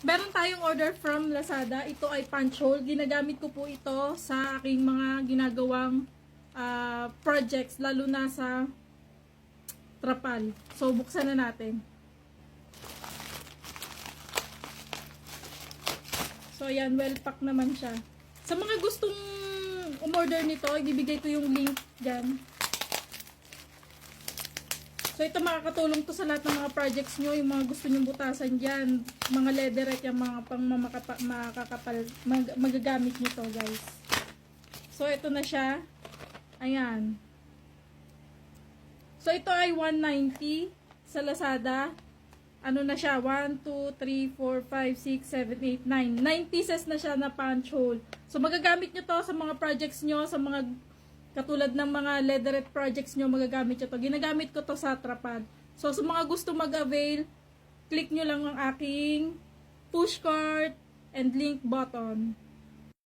Meron tayong order from Lazada. Ito ay punch hole. Ginagamit ko po ito sa aking mga ginagawang ah, projects, lalo na sa trapal. So, buksan na natin. So, ayan, well packed naman siya. Sa mga gustong umorder nito, ibibigay ko yung link dyan. So, ito makakatulong to sa lahat ng mga projects nyo, yung mga gusto nyo butasan dyan, mga leatherette, yung mga pang makakapal, mag, magagamit nyo to, guys. So, ito na siya. Ayan. So, ito ay 190 sa Lazada. Ano na siya? 1, 2, 3, 4, 5, 6, 7, 8, 9. 9 pieces na siya na punch hole. So, magagamit nyo to sa mga projects nyo, sa mga katulad ng mga leatherette projects nyo, magagamit nyo to. Ginagamit ko to sa trapad. So, sa mga gusto mag-avail, click nyo lang ang aking push cart and link button.